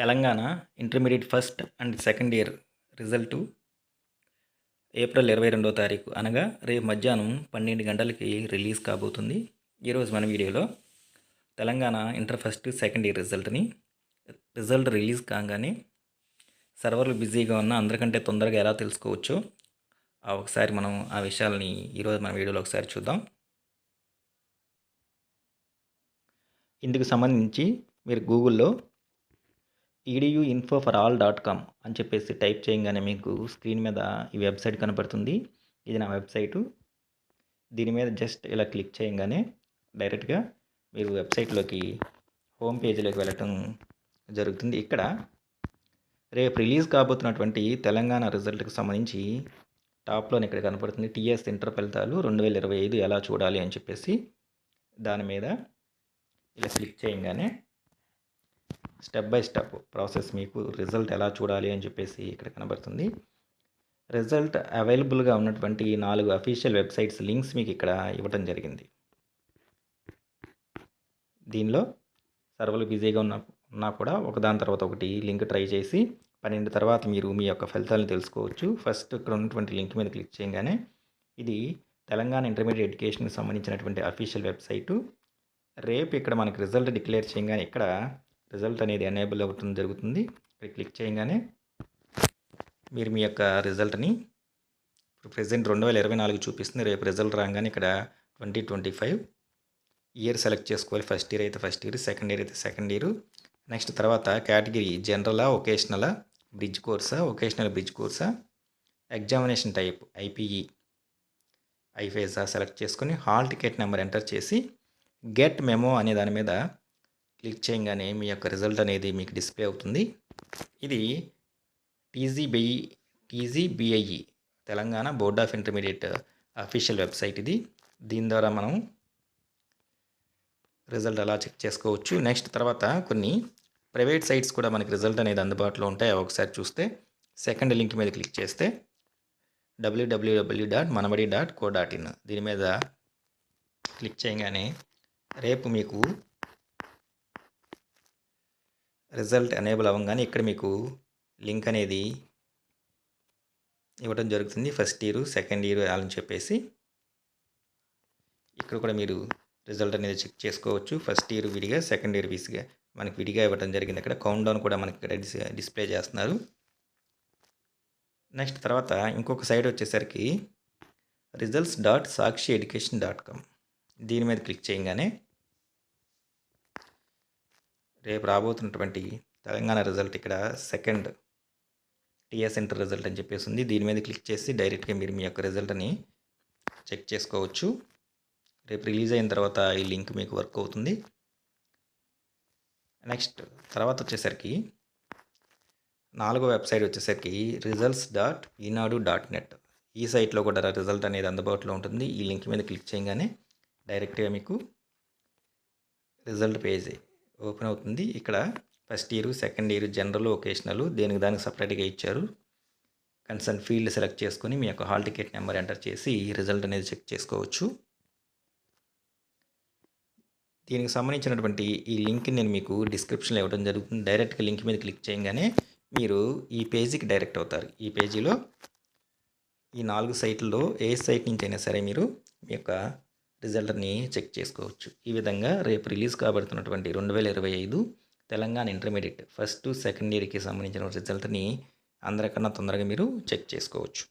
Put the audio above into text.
Telangana intermediate first and second year result April ఇరవై రెండో తారీఖు అనగా రేపు మధ్యాహ్నం పన్నెండు గంటలకి రిలీజ్ కాబోతుంది. ఈరోజు మన వీడియోలో Telangana inter first second year రిజల్ట్ని result release కాగానే సర్వర్లు బిజీగా ఉన్న అందరికంటే తొందరగా ఎలా తెలుసుకోవచ్చో ఒకసారి మనం ఆ విషయాలని ఈరోజు మన వీడియోలో ఒకసారి చూద్దాం. ఇందుకు సంబంధించి మీరు గూగుల్లో edu info for all dot com అని చెప్పేసి టైప్ చేయగానే మీకు స్క్రీన్ మీద ఈ వెబ్సైట్ కనపడుతుంది. ఇది నా వెబ్సైటు దీని మీద జస్ట్ ఇలా క్లిక్ చేయగానే డైరెక్ట్గా మీరు వెబ్సైట్లోకి హోమ్ పేజీలోకి వెళ్ళటం జరుగుతుంది. ఇక్కడ రేపు రిలీజ్ కాబోతున్నటువంటి తెలంగాణ రిజల్ట్కి సంబంధించి టాప్లోని ఇక్కడ కనపడుతుంది. టీఎస్ ఇంటర్ ఫలితాలు రెండు వేల ఇరవై ఐదు ఎలా చూడాలి అని చెప్పేసి దాని మీద ఇలా క్లిక్ చేయగానే స్టెప్ బై స్టెప్ ప్రాసెస్ మీకు రిజల్ట్ ఎలా చూడాలి అని చెప్పేసి ఇక్కడ కనబడుతుంది. రిజల్ట్ అవైలబుల్గా ఉన్నటువంటి నాలుగు అఫీషియల్ వెబ్సైట్స్ లింక్స్ మీకు ఇక్కడ ఇవ్వటం జరిగింది. దీనిలో సర్వర్లు బిజీగా ఉన్న ఉన్నా కూడా ఒకదాని తర్వాత ఒకటి లింక్ ట్రై చేసి పన్నెండు తర్వాత మీరు మీ యొక్క ఫలితాలను తెలుసుకోవచ్చు. ఫస్ట్ ఇక్కడ ఉన్నటువంటి లింక్ మీద క్లిక్ చేయగానే ఇది తెలంగాణ ఇంటర్మీడియట్ ఎడ్యుకేషన్కి సంబంధించినటువంటి అఫీషియల్ వెబ్సైటు. రేపు ఇక్కడ మనకి రిజల్ట్ డిక్లేర్ చేయగానే ఇక్కడ రిజల్ట్ అనేది ఎనేబుల్ అవ్వటం జరుగుతుంది. ఇక్కడ క్లిక్ చేయగానే మీరు మీ యొక్క రిజల్ట్ని ఇప్పుడు ప్రజెంట్ రెండు వేల ఇరవై నాలుగు చూపిస్తుంది. రేపు రిజల్ట్ రాగానే ఇక్కడ twenty twenty five year select చేసుకోవాలి. ఫస్ట్ ఇయర్ అయితే ఫస్ట్ ఇయర్ సెకండ్ ఇయర్ అయితే సెకండ్ ఇయర్. నెక్స్ట్ తర్వాత కేటగిరీ జనరలా ఒకేషనలా బ్రిడ్జ్ కోర్సా ఒకేషనల్ బ్రిడ్జ్ కోర్సా ఎగ్జామినేషన్ టైప్ ఐపీఈ ఐఫేజా సెలెక్ట్ చేసుకొని హాల్ టికెట్ నెంబర్ ఎంటర్ చేసి గెట్ మెమో అనే దాని మీద క్లిక్ చేయగానే మీ యొక్క రిజల్ట్ అనేది మీకు డిస్ప్లే అవుతుంది. ఇది TGBE TGBIE Telangana board of intermediate official website ఇది. దీని ద్వారా మనం రిజల్ట్ అలా చెక్ చేసుకోవచ్చు. నెక్స్ట్ తర్వాత కొన్ని ప్రైవేట్ సైట్స్ కూడా మనకి రిజల్ట్ అనేది అందుబాటులో ఉంటాయి. ఒకసారి చూస్తే సెకండ్ లింక్ మీద క్లిక్ చేస్తే W W W dot Manabadi dot co dot in దీని మీద క్లిక్ చేయగానే రేపు మీకు రిజల్ట్ ఎనేబుల్ అవ్వగానే ఇక్కడ మీకు లింక్ అనేది ఇవ్వడం జరుగుతుంది. ఫస్ట్ ఇయర్ సెకండ్ ఇయర్ అని చెప్పేసి ఇక్కడ కూడా మీరు రిజల్ట్ అనేది చెక్ చేసుకోవచ్చు. ఫస్ట్ ఇయర్ విడిగా సెకండ్ ఇయర్ విసిగా మనకి విడిగా ఇవ్వడం జరిగింది. ఇక్కడ కౌంట్ డౌన్ కూడా మనకి ఇక్కడ డిస్ప్లే చేస్తున్నారు. నెక్స్ట్ తర్వాత ఇంకొక సైడ్ వచ్చేసరికి results dot Sakshi education dot com దీని మీద క్లిక్ చేయగానే రేపు రాబోతున్నటువంటి తెలంగాణ రిజల్ట్ ఇక్కడ సెకండ్ టీఎస్ ఇంటర్ రిజల్ట్ అని చెప్పేసి ఉంది. దీని మీద క్లిక్ చేసి డైరెక్ట్గా మీరు మీ యొక్క రిజల్ట్ని చెక్ చేసుకోవచ్చు. రేపు రిలీజ్ అయిన తర్వాత ఈ లింక్ మీకు వర్క్ అవుతుంది. నెక్స్ట్ తర్వాత వచ్చేసరికి నాలుగో వెబ్సైట్ వచ్చేసరికి results dot Eenadu dot net ఈ సైట్లో కూడా రిజల్ట్ అనేది అందుబాటులో ఉంటుంది. ఈ లింక్ మీద క్లిక్ చేయగానే డైరెక్ట్గా మీకు రిజల్ట్ పేజీ ఓపెన్ అవుతుంది. ఇక్కడ first year second year general vocational దేనికి దానికి సపరేట్గా ఇచ్చారు. కన్సర్న్ ఫీల్డ్ సెలెక్ట్ చేసుకొని మీ యొక్క హాల్ టికెట్ నెంబర్ ఎంటర్ చేసి రిజల్ట్ అనేది చెక్ చేసుకోవచ్చు. దీనికి సంబంధించినటువంటి ఈ లింక్ నేను మీకు డిస్క్రిప్షన్లో ఇవ్వడం జరుగుతుంది. డైరెక్ట్గా లింక్ మీద క్లిక్ చేయగానే మీరు ఈ పేజీకి డైరెక్ట్ అవుతారు. ఈ పేజీలో ఈ నాలుగు సైట్లలో ఏ సైట్ నుంచి అయినా సరే మీరు మీ యొక్క రిజల్ట్ని చెక్ చేసుకోవచ్చు. ఈ విధంగా రేపు రిలీజ్ కాబడుతున్నటువంటి రెండు వేల ఇరవై ఐదు తెలంగాణ ఇంటర్మీడియట్ ఫస్ట్ సెకండ్ ఇయర్కి సంబంధించిన రిజల్ట్ని అందరికన్నా తొందరగా మీరు చెక్ చేసుకోవచ్చు.